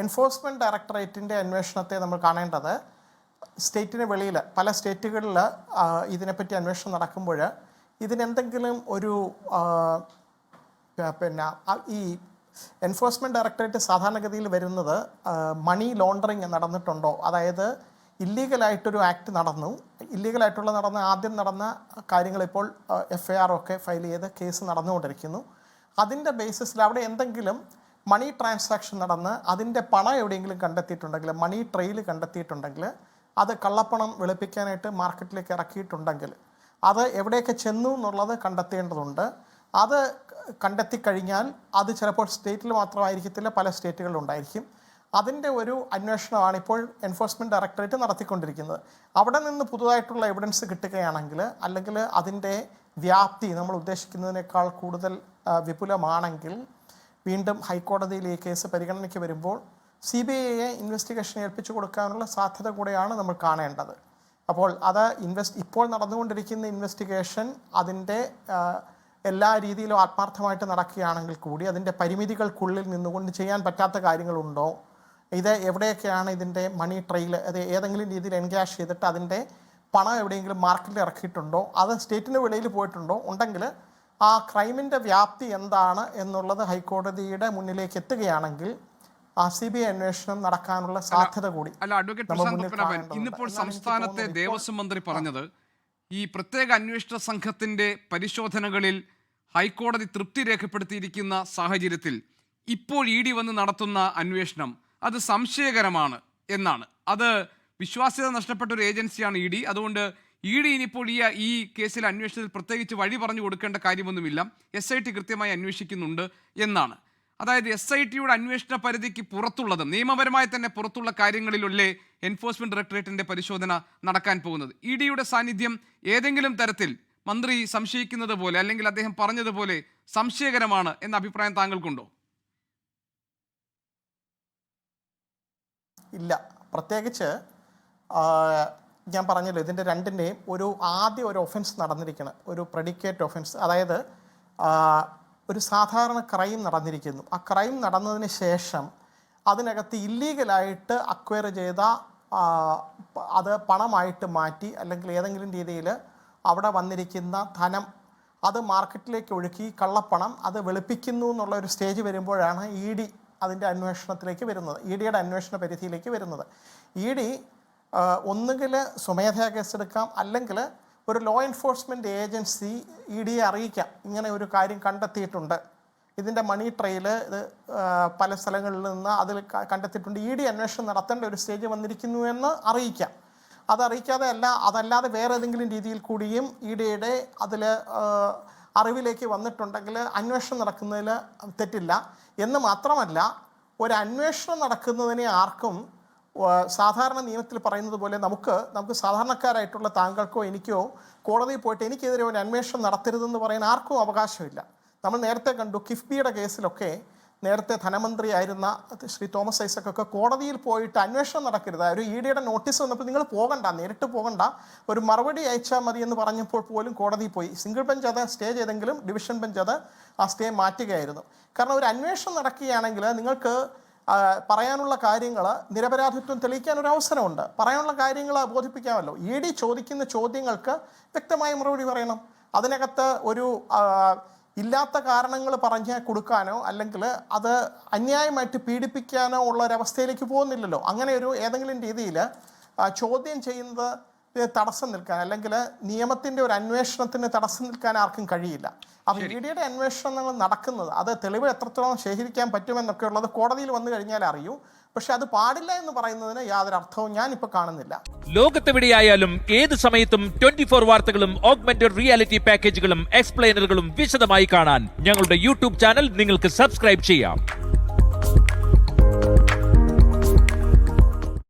Enforcement ഡയറക്ടറേറ്റിന്റെ അന്വേഷണത്തെ നമ്മൾ കാണേണ്ടത് സ്റ്റേറ്റിന് വെളിയിൽ പല സ്റ്റേറ്റുകളിൽ ഇതിനെപ്പറ്റി അന്വേഷണം നടക്കുമ്പോൾ ഇതിനെന്തെങ്കിലും ഒരു പിന്നെ ഈ എൻഫോഴ്സ്മെന്റ് ഡയറക്ടറേറ്റ് സാധാരണഗതിയിൽ വരുന്നത് മണി ലോണ്ടറിങ് നടന്നിട്ടുണ്ടോ? അതായത് ഇല്ലീഗലായിട്ടൊരു ആക്ട് നടന്നു. ഇല്ലീഗലായിട്ടുള്ള നടന്ന ആദ്യം നടന്ന കാര്യങ്ങൾ ഇപ്പോൾ എഫ് ഐ ആർ ഒക്കെ ഫയൽ ചെയ്ത് കേസ് നടന്നുകൊണ്ടിരിക്കുന്നു. അതിന്റെ ബേസിസിൽ അവിടെ എന്തെങ്കിലും മണി ട്രാൻസാക്ഷൻ നടന്ന് അതിന്റെ പണം എവിടെയെങ്കിലും കണ്ടെത്തിയിട്ടുണ്ടെങ്കിൽ മണി ട്രെയിൽ കണ്ടെത്തിയിട്ടുണ്ടെങ്കിൽ അത് കള്ളപ്പണം വെളുപ്പിക്കാനായിട്ട് മാർക്കറ്റിലേക്ക് ഇറക്കിയിട്ടുണ്ടെങ്കിൽ അത് എവിടെയൊക്കെ ചെന്നു എന്നുള്ളത് കണ്ടെത്തേണ്ടതുണ്ട്. അത് കണ്ടെത്തി കഴിഞ്ഞാൽ അത് ചിലപ്പോൾ സ്റ്റേറ്റിൽ മാത്രമായിരിക്കത്തില്ല പല സ്റ്റേറ്റുകളിലും ഉണ്ടായിരിക്കും. അതിന്റെ ഒരു അന്വേഷണമാണ് ഇപ്പോൾ എൻഫോഴ്സ്മെന്റ് ഡയറക്ടറേറ്റ് നടത്തിക്കൊണ്ടിരിക്കുന്നത്. അവിടെ നിന്ന് പുതുതായിട്ടുള്ള എവിഡൻസ് കിട്ടുകയാണെങ്കിൽ അല്ലെങ്കിൽ അതിന്റെ വ്യാപ്തി നമ്മൾ ഉദ്ദേശിക്കുന്നതിനേക്കാൾ കൂടുതൽ വിപുലമാണെങ്കിൽ വീണ്ടും ഹൈക്കോടതിയിൽ ഈ കേസ് പരിഗണനയ്ക്ക് വരുമ്പോൾ സി ബി ഐയെ ഇൻവെസ്റ്റിഗേഷൻ ഏൽപ്പിച്ചു കൊടുക്കാനുള്ള സാധ്യത കൂടെയാണ് നമ്മൾ കാണേണ്ടത്. അപ്പോൾ അത് ഇൻവെസ്റ്റ് ഇപ്പോൾ നടന്നുകൊണ്ടിരിക്കുന്ന ഇൻവെസ്റ്റിഗേഷൻ അതിന്റെ എല്ലാ രീതിയിലും ആത്മാർത്ഥമായിട്ട് നടക്കുകയാണെങ്കിൽ കൂടി അതിന്റെ പരിമിതികൾക്കുള്ളിൽ നിന്നുകൊണ്ട് ചെയ്യാൻ പറ്റാത്ത കാര്യങ്ങളുണ്ടോ? ഇത് എവിടെയൊക്കെയാണ് ഇതിന്റെ മണി ട്രെയിൽ അത് ഏതെങ്കിലും രീതിയിൽ എൻക്യാഷ് ചെയ്തിട്ട് അതിന്റെ പണം എവിടെയെങ്കിലും മാർക്കറ്റിൽ ഇറക്കിയിട്ടുണ്ടോ? അത് സ്റ്റേറ്റിന് വെളിയിൽ പോയിട്ടുണ്ടോ? ഉണ്ടെങ്കിൽ ആ ക്രൈമിന്റെ വ്യാപ്തി എന്താണ് എന്നുള്ളത് ഹൈക്കോടതിയുടെ മുന്നിലേക്ക് എത്തുകയാണെങ്കിൽ ആ സി ബി ഐ അന്വേഷണം നടക്കാനുള്ള സാധ്യത കൂടി അല്ല അഡ്വക്കേറ്റ്. ഇന്നിപ്പോൾ സംസ്ഥാനത്തെ ദേവസ്വം മന്ത്രി പറഞ്ഞത് ഈ പ്രത്യേക അന്വേഷണ സംഘത്തിന്റെ പരിശോധനകളിൽ ഹൈക്കോടതി തൃപ്തി രേഖപ്പെടുത്തിയിരിക്കുന്ന സാഹചര്യത്തിൽ ഇപ്പോൾ ഇ ഡി വന്ന് നടത്തുന്ന അന്വേഷണം അത് സംശയകരമാണ് എന്നാണ്. അത് വിശ്വാസ്യത നഷ്ടപ്പെട്ട ഒരു ഏജൻസിയാണ് ഇ ഡി. അതുകൊണ്ട് ഇ ഡി ഇനിയിപ്പോൾ ഈ ഈ കേസിൽ അന്വേഷണത്തിൽ പ്രത്യേകിച്ച് വഴി പറഞ്ഞു കൊടുക്കേണ്ട കാര്യമൊന്നുമില്ല. എസ് ഐ ടി കൃത്യമായി അന്വേഷിക്കുന്നുണ്ട് എന്നാണ്. അതായത് എസ് ഐ ടിയുടെ അന്വേഷണ പരിധിക്ക് പുറത്തുള്ളതും നിയമപരമായി തന്നെ പുറത്തുള്ള കാര്യങ്ങളിലല്ലേ എൻഫോഴ്സ്മെന്റ് ഡയറക്ടറേറ്റിന്റെ പരിശോധന നടക്കാൻ പോകുന്നത്? ഇ ഡിയുടെ സാന്നിധ്യം ഏതെങ്കിലും തരത്തിൽ മന്ത്രി സംശയിക്കുന്നത് പോലെ അല്ലെങ്കിൽ അദ്ദേഹം പറഞ്ഞതുപോലെ സംശയകരമാണ് എന്ന അഭിപ്രായം താങ്കൾക്കുണ്ടോ? ഇല്ല. പ്രത്യേകിച്ച് ഞാൻ പറഞ്ഞല്ലോ ഇതിന്റെ രണ്ടിന്റെയും ഒരു ആദ്യ ഒരു ഒഫൻസ് നടന്നിരിക്കണം ഒരു പ്രെഡിക്കേറ്റ് ഒഫൻസ് അതായത് ഒരു സാധാരണ ക്രൈം നടന്നിരിക്കുന്നു. ആ ക്രൈം നടന്നതിന് ശേഷം അതിനകത്ത് ഇല്ലീഗലായിട്ട് അക്വയർ ചെയ്ത അത് പണമായിട്ട് മാറ്റി അല്ലെങ്കിൽ ഏതെങ്കിലും രീതിയിൽ അവിടെ വന്നിരിക്കുന്ന ധനം അത് മാർക്കറ്റിലേക്ക് ഒഴുക്കി കള്ളപ്പണം അത് വെളുപ്പിക്കുന്നു എന്നുള്ള ഒരു സ്റ്റേജ് വരുമ്പോഴാണ് ഇ ഡി അതിന്റെ അന്വേഷണത്തിലേക്ക് വരുന്നത്. ഇ ഡിയുടെ അന്വേഷണ പരിധിയിലേക്ക് വരുന്നത്. ഇ ഡി ഒന്നുകിൽ സ്വമേധയാ കേസെടുക്കാം അല്ലെങ്കിൽ ഒരു ലോ എൻഫോഴ്സ്മെന്റ് ഏജൻസി ഇ ഡിയെ അറിയിക്കാം ഇങ്ങനെ ഒരു കാര്യം കണ്ടെത്തിയിട്ടുണ്ട്. ഇതിന്റെ മണി ട്രെയിൽ ഇത് പല സ്ഥലങ്ങളിൽ നിന്ന് അതിൽ കണ്ടെത്തിയിട്ടുണ്ട്. ഇ ഡി അന്വേഷണം നടത്തേണ്ട ഒരു സ്റ്റേജ് വന്നിരിക്കുന്നു എന്ന് അറിയിക്കാം. അതറിയിക്കാതെ അല്ല അതല്ലാതെ വേറെ ഏതെങ്കിലും രീതിയിൽ കൂടിയും ഇ ഡിയുടെ അതിൽ അറിവിലേക്ക് വന്നിട്ടുണ്ടെങ്കിൽ അന്വേഷണം നടക്കുന്നതിൽ തെറ്റില്ല. എന്ന് മാത്രമല്ല ഒരു അന്വേഷണം നടക്കുന്നതിനെ ആർക്കും സാധാരണ നിയമത്തിൽ പറയുന്നത് പോലെ നമുക്ക് നമുക്ക് സാധാരണക്കാരായിട്ടുള്ള താങ്കൾക്കോ എനിക്കോ കോടതിയിൽ പോയിട്ട് എനിക്കെതിരെ ഒരു അന്വേഷണം നടത്തരുതെന്ന് പറയാൻ ആർക്കും അവകാശമില്ല. നമ്മൾ നേരത്തെ കണ്ടു കിഫ്ബിയുടെ കേസിലൊക്കെ നേരത്തെ ധനമന്ത്രിയായിരുന്ന ശ്രീ തോമസ് ഐസക് ഒക്കെ കോടതിയിൽ പോയിട്ട് അന്വേഷണം നടക്കരുത്. ഒരു ഇ ഡിയുടെ നോട്ടീസ് വന്നപ്പോൾ നിങ്ങൾ പോകണ്ട നേരിട്ട് പോകണ്ട ഒരു മറുപടി അയച്ചാൽ മതി എന്ന് പറഞ്ഞപ്പോൾ പോലും കോടതിയിൽ പോയി. സിംഗിൾ ബെഞ്ച് അത് സ്റ്റേ ചെയ്തെങ്കിലും ഡിവിഷൻ ബെഞ്ച് അത് ആ സ്റ്റേ മാറ്റുകയായിരുന്നു. കാരണം ഒരു അന്വേഷണം നടക്കുകയാണെങ്കിൽ നിങ്ങൾക്ക് പറയാനുള്ള കാര്യങ്ങൾ നിരപരാധിത്വം തെളിയിക്കാൻ ഒരു അവസരമുണ്ട് പറയാനുള്ള കാര്യങ്ങൾ ബോധിപ്പിക്കാമല്ലോ. ഇ ഡി ചോദിക്കുന്ന ചോദ്യങ്ങൾക്ക് വ്യക്തമായ മറുപടി പറയണം. അതിനകത്ത് ഒരു ഇല്ലാത്ത കാരണങ്ങൾ പറഞ്ഞ് കൊടുക്കാനോ അല്ലെങ്കിൽ അത് അന്യായമായിട്ട് പീഡിപ്പിക്കാനോ ഉള്ള ഒരവസ്ഥയിലേക്ക് പോകുന്നില്ലല്ലോ. അങ്ങനെ ഒരു ഏതെങ്കിലും രീതിയിൽ ചോദ്യം ചെയ്യുന്നത് തടസ്സം നിൽക്കാൻ അല്ലെങ്കിൽ നിയമത്തിന്റെ ഒരു അന്വേഷണത്തിന് തടസ്സം നിൽക്കാൻ ആർക്കും കഴിയില്ല. അപ്പോൾ ഇ ഡിയുടെ അന്വേഷണങ്ങൾ നടക്കുന്നത് അത് തെളിവ് എത്രത്തോളം ശേഖരിക്കാൻ പറ്റുമെന്നൊക്കെ ഉള്ളത് കോടതിയിൽ വന്നു കഴിഞ്ഞാൽ അറിയൂ. പക്ഷെ അത് പാടില്ല എന്ന് പറയുന്നതിന് യാതൊരു അർത്ഥവും ഞാൻ ഞാനിപ്പോൾ കാണുന്നില്ല. ലോകത്തെവിടെയായാലും ഏത് സമയത്തും ട്വന്റി ഫോർ വാർത്തകളും ഓഗ്മെന്റഡ് റിയാലിറ്റി പാക്കേജുകളും എക്സ്പ്ലെയിനറുകളും വിശദമായി കാണാൻ ഞങ്ങളുടെ യൂട്യൂബ് ചാനൽ നിങ്ങൾക്ക് സബ്സ്ക്രൈബ് ചെയ്യാം.